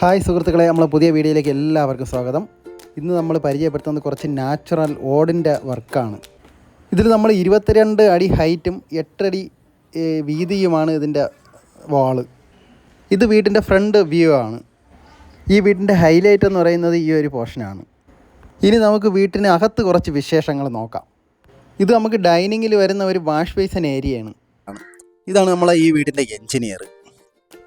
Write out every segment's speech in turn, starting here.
Hi സുഹൃത്തുക്കളെ നമ്മളെ പുതിയ വീഡിയോയിലേക്ക് എല്ലാവർക്കും സ്വാഗതം. ഇന്ന് നമ്മൾ പരിചയപ്പെടുത്തുന്നത് കുറച്ച് നാച്ചുറൽ ഓടിന്റെ വർക്കാണ്. ഇതിൽ നമ്മൾ ഇരുപത്തിരണ്ട് അടി ഹൈറ്റും എട്ടടി വീതിയുമാണ് ഇതിന്റെ വാൾ. ഇത് വീടിന്റെ ഫ്രണ്ട് വ്യൂ ആണ്. ഈ വീടിന്റെ ഹൈലൈറ്റ് എന്ന് പറയുന്നത് ഈ ഒരു പോർഷനാണ് ഇനി നമുക്ക് വീട്ടിന് അകത്ത് കുറച്ച് വിശേഷങ്ങൾ നോക്കാം. ഇത് നമുക്ക് ഡൈനിങ്ങിൽ വരുന്ന ഒരു വാഷ് ബേസൻ ഏരിയയാണ് ഇതാണ് നമ്മളെ ഈ വീടിന്റെ എഞ്ചിനീയർ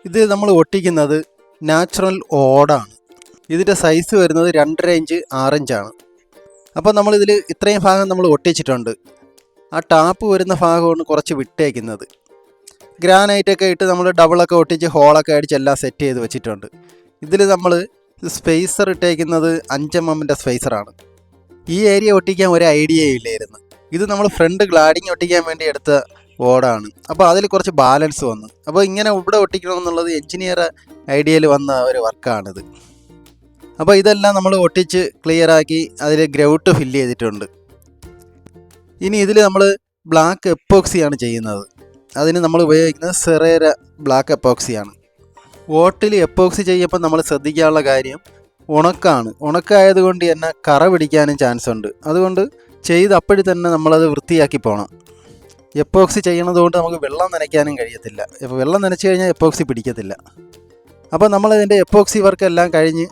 ഇത് നമ്മൾ ഒട്ടിക്കുന്നത് നാച്ചുറൽ ഓടാണ് ഇതിന്റെ സൈസ് വരുന്നത് രണ്ടര ഇഞ്ച് ആറ് ഇഞ്ചാണ് അപ്പോൾ നമ്മളിതിൽ ഇത്രയും ഭാഗം നമ്മൾ ഒട്ടിച്ചിട്ടുണ്ട്. ആ ടാപ്പ് വരുന്ന ഭാഗമാണ് കുറച്ച് വിട്ടേക്കുന്നത്. ഗ്രാനൈറ്റൊക്കെ ഇട്ട് നമ്മൾ ഡബിളൊക്കെ ഒട്ടിച്ച് ഹോളൊക്കെ അടിച്ച് എല്ലാം സെറ്റ് ചെയ്ത് വെച്ചിട്ടുണ്ട്. ഇതിൽ നമ്മൾ സ്പേസർ ഇട്ടേക്കുന്നത് അഞ്ച് എമ്മിന്റെ സ്പേസറാണ് ഈ ഏരിയ ഒട്ടിക്കാൻ ഒരു ഐഡിയ ഇല്ലായിരുന്നു. ഇത് നമ്മൾ ഫ്രണ്ട് ഗ്ലാഡിങ് ഒട്ടിക്കാൻ വേണ്ടി എടുത്ത ഓടാണ് അപ്പോൾ അതിൽ കുറച്ച് ബാലൻസ് വന്നു. അപ്പോൾ ഇങ്ങനെ ഇവിടെ ഒട്ടിക്കണമെന്നുള്ളത് എഞ്ചിനീയർ ഐഡിയയിൽ വന്ന ഒരു വർക്കാണിത്. അപ്പോൾ ഇതെല്ലാം നമ്മൾ ഒട്ടിച്ച് ക്ലിയറാക്കി അതിൽ ഗ്രൗട്ട് ഫില്ല് ചെയ്തിട്ടുണ്ട്. ഇനി ഇതിൽ നമ്മൾ ബ്ലാക്ക് എപ്പോക്സിയാണ് ചെയ്യുന്നത്. അതിന് നമ്മൾ ഉപയോഗിക്കുന്നത് സെറേര ബ്ലാക്ക് എപ്പോക്സിയാണ് ഓട്ടിൽ എപ്പോക്സി ചെയ്യുമ്പോൾ നമ്മൾ ശ്രദ്ധിക്കാനുള്ള കാര്യം ഉണക്കാണ്. ഉണക്കായതുകൊണ്ട് തന്നെ കറ പിടിക്കാനും ചാൻസ് ഉണ്ട്. അതുകൊണ്ട് ചെയ്ത് അപ്പോഴി തന്നെ നമ്മളത് വൃത്തിയാക്കി പോകണം എപ്പോക്സി ചെയ്യണതുകൊണ്ട് നമുക്ക് വെള്ളം നനയ്ക്കാനും കഴിയത്തില്ല. വെള്ളം നനച്ചു കഴിഞ്ഞാൽ എപ്പോക്സി പിടിക്കത്തില്ല. അപ്പോൾ നമ്മളതിന്റെ എപ്പോക്സി വർക്ക് എല്ലാം കഴിഞ്ഞ്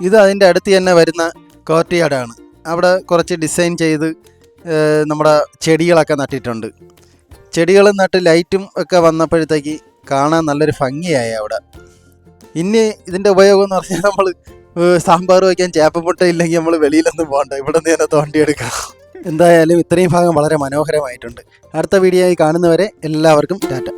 ഇത് അതിന്റെ അടുത്ത് തന്നെ വരുന്ന കോർട്ടിയാടാണ് അവിടെ കുറച്ച് ഡിസൈൻ ചെയ്ത് നമ്മുടെ ചെടികളൊക്കെ നട്ടിട്ടുണ്ട്. ചെടികൾ നട്ട് ലൈറ്റും ഒക്കെ വന്നപ്പോഴത്തേക്ക് കാണാൻ നല്ലൊരു ഭംഗിയായി അവിടെ. ഇനി ഇതിന്റെ ഉപയോഗം എന്ന് പറഞ്ഞാൽ നമ്മൾ സാമ്പാർ വയ്ക്കാൻ ചേപ്പമുട്ട ഇല്ലെങ്കിൽ നമ്മൾ വെളിയിലൊന്നും പോകണ്ട. ഇവിടെ നിന്ന് തന്നെ തോണ്ടിയെടുക്കണം. എന്തായാലും ഇത്രയും ഭാഗം വളരെ മനോഹരമായിട്ടുണ്ട്. അടുത്ത വീഡിയോ ആയി കാണുന്നവരെ എല്ലാവർക്കും ടാറ്റ.